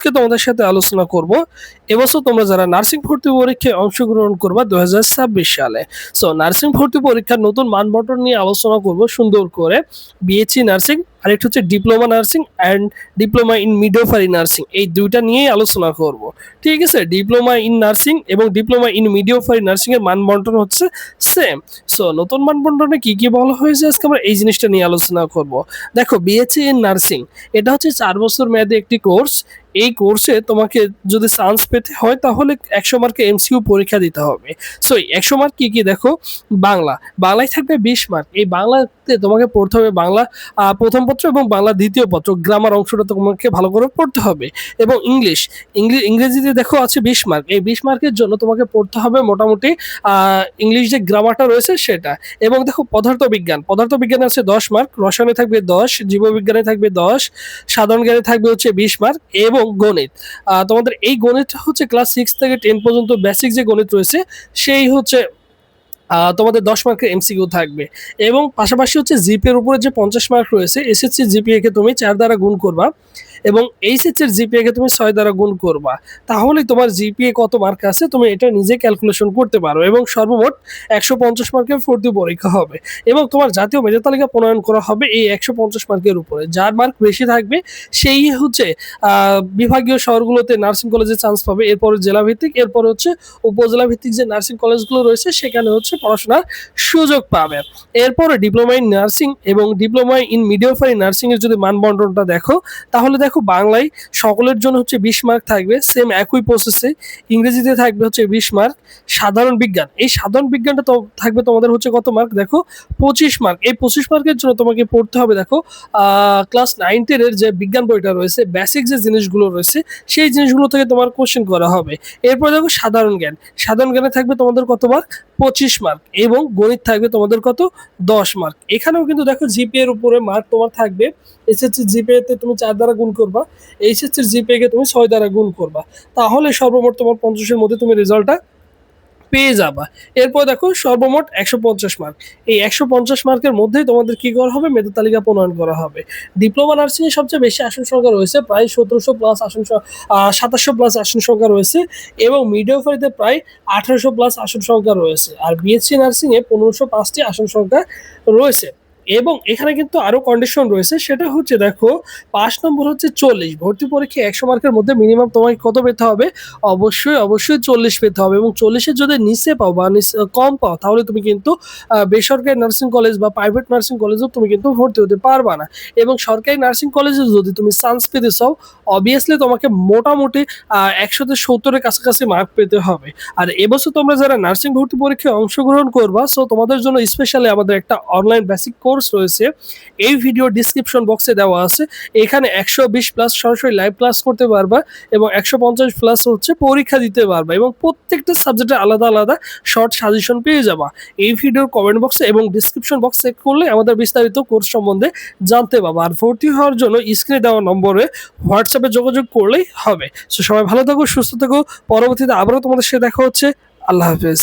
আজকে তোমাদের সাথে আলোচনা করব। এবছর তোমরা যারা নার্সিং ভর্তি পরীক্ষায় অংশগ্রহণ করবা দুহাজার ছাব্বিশ সালে। সো নার্সিং ভর্তি পরীক্ষার নতুন মানবন্টন নিয়ে আলোচনা করব সুন্দর করে। বিএসসি নার্সিং আর আরেকটা হচ্ছে diploma nursing and diploma in midwifery nursing. এই দুইটা নিয়েই আলোচনা করব। ঠিক আছে? ডিপ্লোমা ইন নার্সিং এবং ডিপ্লোমা ইন মিডওয়াইফারি নার্সিং এর মানবন্টন হচ্ছে সেম সো নতুন মানবন্টনে কি কি বলা হয়েছে আজকে আমরা এই জিনিসটা নিয়ে আলোচনা করব। দেখো বিএসসি ইন নার্সিং, এটা হচ্ছে চার বছর মেয়াদে একটি কোর্স। এই কোর্সে তোমাকে যদি চান্স পেতে হয়, তাহলে একশো মার্কে এমসিইউ পরীক্ষা দিতে হবে। সো একশো মার্ক কি কি? দেখো, বাংলা। বাংলায় থাকবে বিশ মার্ক এই বাংলাতে তোমাকে পড়তে হবে বাংলা প্রথম পত্র এবং বাংলা দ্বিতীয় পত্র। গ্রামার অংশটা তোমাকে ভালো করে পড়তে হবে। এবং ইংলিশ ইংলিশ ইংরেজিতে দেখো আছে বিশ মার্ক এই বিশ মার্কের জন্য তোমাকে পড়তে হবে মোটামুটি ইংলিশ যে গ্রামারটা রয়েছে সেটা। এবং দেখো পদার্থ বিজ্ঞান পদার্থ বিজ্ঞানে আছে দশ মার্ক রসায়নে থাকবে দশ, জীববিজ্ঞানে থাকবে দশ, সাধারণ জ্ঞানে থাকবে হচ্ছে বিশ মার্ক এবং গণিত। আহ, তোমাদের এই গণিতটা হচ্ছে ক্লাস সিক্স থেকে টেন পর্যন্ত বেসিক যে গণিত রয়েছে সেই হচ্ছে তোমাদের দশ মার্কের এমসিকিউ থাকবে। এবং পাশাপাশি হচ্ছে জিপের উপরে যে পঞ্চাশ মার্ক রয়েছে এসএসসি জিপিএকে তুমি চার দ্বারা গুণ করবা। এবং এইচএস এর জিপিএ কে তুমি ছয় দ্বারা গুণ করবা, তাহলে তোমার জিপিএ কত মার্ক আছে তুমি এটা নিজে ক্যালকুলেশন করতে পারো এবং সর্বমোট একশো পঞ্চাশ মার্কের ভর্তি পরীক্ষা হবে এবং তোমার জাতীয় মেধা তালিকা প্রণয়ন করা হবে এই একশো পঞ্চাশ মার্কের উপরে। যার মার্ক বেশি থাকবে সেই হচ্ছে বিভাগীয় শহরগুলোতে নার্সিং কলেজে চান্স পাবে, এরপরে জেলা ভিত্তিক এরপর হচ্ছে উপজেলা ভিত্তিক যে নার্সিং কলেজগুলো রয়েছে সেখানে হচ্ছে পড়াশোনার সুযোগ পাবে। এরপরে ডিপ্লোমা ইন নার্সিং এবং ডিপ্লোমা ইন মিডিওফারি নার্সিং এর যদি মানবন্টনটা দেখো, তাহলে দেখো বাংলায় সকলের জন্য হচ্ছে বিশ মার্ক থাকবে সেম একই প্রসেসে ইংরেজিতে থাকবে হচ্ছে বিশ মার্ক সাধারণ বিজ্ঞান। এই সাধারণ বিজ্ঞানটা তো থাকবে তোমাদের হচ্ছে কত মার্ক দেখো পঁচিশ মার্ক এই পঁচিশ মার্কের জন্য তোমাকে পড়তে হবে দেখো ক্লাস নাইন টেনের যে বিজ্ঞান বইটা রয়েছে বেসিক যে জিনিসগুলো রয়েছে, সেই জিনিসগুলো থেকে তোমার কোশ্চেন করা হবে। এরপর দেখো সাধারণ জ্ঞান। সাধারণ জ্ঞানে থাকবে তোমাদের কত মার্ক পঁচিশ মার্ক এবং গণিত থাকবে তোমাদের কত? দশ মার্ক এখানেও কিন্তু দেখো জিপিএ এর উপরে মার্ক তোমার থাকবে। এসএসসি জিপিএ তে তুমি চার দ্বারা গুণ করবা এইচএসসির জিপিএ কে তুমি ছয় দ্বারা গুণ করবা। তাহলে সর্বমোট তোমার পঞ্চাশের মধ্যে তুমি রেজাল্টটা পেয়ে যাবা। এরপর দেখো সর্বমোট একশো পঞ্চাশ মার্ক এই একশো পঞ্চাশ মার্কের মধ্যেই তোমাদের কি করা হবে? মেধা তালিকা প্রণয়ন করা হবে। ডিপ্লোমা নার্সিং এ সবচেয়ে বেশি আসন সংখ্যা রয়েছে, প্রায় সতেরোশো প্লাস আসন সাতাশশো প্লাস আসন সংখ্যা রয়েছে এবং মিডিওফারিতে প্রায় আঠারোশো প্লাস আসন সংখ্যা রয়েছে। আর বিএসসি নার্সিং এ পনেরোশো পাঁচটি আসন সংখ্যা রয়েছে। এবং এখানে কিন্তু আরও কন্ডিশন রয়েছে, সেটা হচ্ছে দেখো, পাঁচ নম্বর হচ্ছে চল্লিশ। ভর্তি পরীক্ষা একশো মার্কের মধ্যে মিনিমাম তোমাকে কত পেতে হবে? অবশ্যই অবশ্যই চল্লিশ পেতে হবে এবং চল্লিশের যদি নিচে পাও বা কম পাও, তাহলে তুমি কিন্তু বেসরকারি নার্সিং কলেজ বা প্রাইভেট নার্সিং কলেজেও তুমি কিন্তু ভর্তি হতে পারবা না। এবং সরকারি নার্সিং কলেজে যদি তুমি চান্স পেতে চাও অবভিয়াসলি তোমাকে মোটামুটি একশোতে সত্তরের কাছাকাছি মার্ক পেতে হবে। আর এবছর তোমরা যারা নার্সিং ভর্তি পরীক্ষায় অংশগ্রহণ করবা সো তোমাদের জন্য স্পেশালি আমাদের একটা অনলাইন বেসিক কোর্স রয়েছে, এই ভিডিও ডিসক্রিপশন বক্সে দেওয়া আছে। এখানে একশো বিশ প্লাস সরাসরি লাইভ ক্লাস করতে পারবা এবং একশো পঞ্চাশ প্লাস হচ্ছে পরীক্ষা দিতে পারবা এবং প্রত্যেকটা সাবজেক্টে আলাদা আলাদা শর্ট সাজেশন পেয়ে যাবা। এই ভিডিওর কমেন্ট বক্সে এবং ডিসক্রিপশন বক্স চেক করলে আমাদের বিস্তারিত কোর্স সম্বন্ধে জানতে পারবা আর ভর্তি হওয়ার জন্য স্ক্রিনে দেওয়া নম্বরে হোয়াটসঅ্যাপে যোগাযোগ করলেই হবে। সবাই ভালো থাকো, সুস্থ থাকো। পরবর্তীতে আবারও তোমাদের সাথে দেখা হচ্ছে। আল্লাহ হাফেজ।